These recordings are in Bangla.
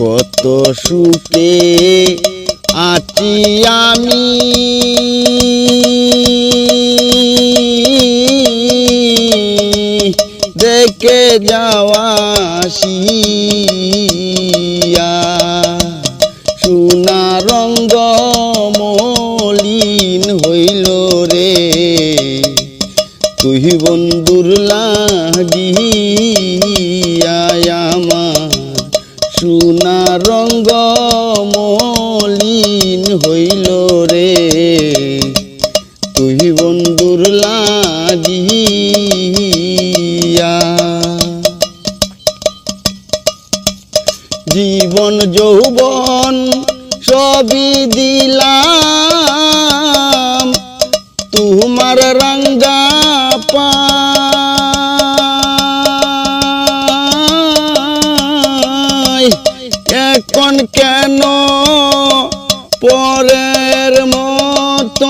কত সুখে আছি আমি। দেখে যাওয়া আসিয়া, সোনা রঙ্গ মলিন হইল রে। তুই বন্ধুর লাগিয়া আমার সোনা রঙ্গ মলিন হইল রে। তুই বন্ধুর লাগিয়া। জীবন যৌবন সবই দিলাম। তোমার রঙ্গা পরের মতন।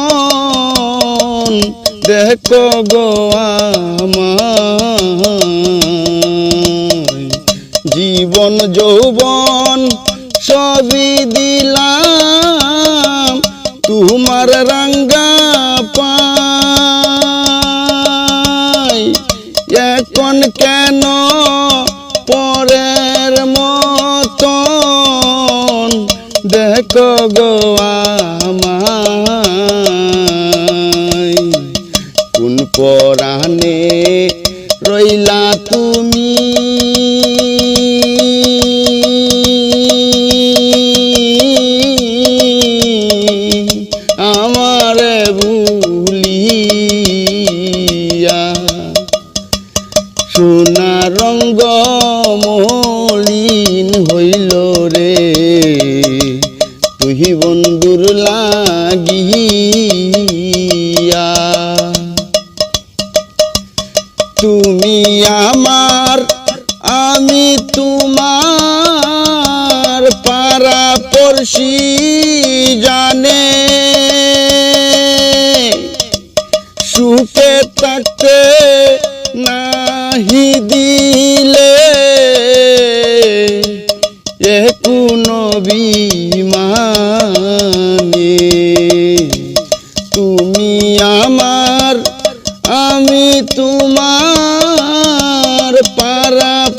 দেখো গো জীবন, যৌবন সবই দিলাম। তোমার রঙ্গা পাই। এখন কেন পরের মতন? দেখো গো পরাণে রইলা তুমি। আমারে ভুলিয়া সোনা রঙ্গ মলিন হইল রে। তুই বন্ধুর লাগিয়া তুমি আমার আমি তোমার পাড়া পড়শি জানে। সুখে থাকতে নাহি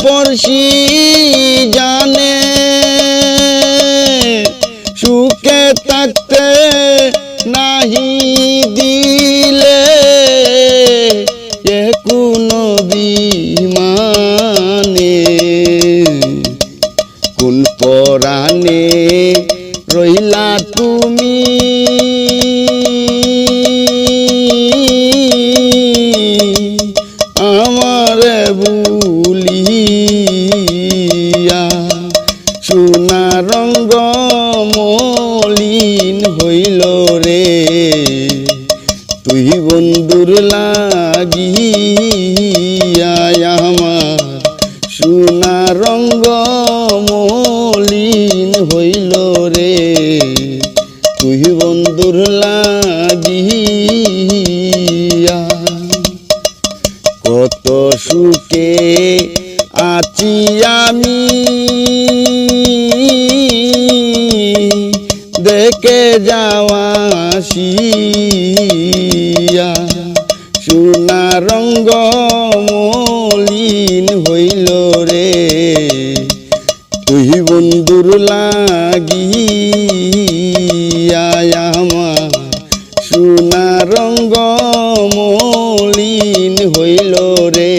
পড়শি জানে তুই বন্ধুর লাগিয়া আমার সোনা রঙ্গ মলিন হইল রে। তুই বন্ধুর লাগিয়া কত সুখে আছি আমি। দেখে যাওয়া আসিয়া সোনা রঙ্গ মলিন হইল রে। তুই বন্ধুর লাগিয়া আমার সোনা রঙ্গ মলিন হইল রে।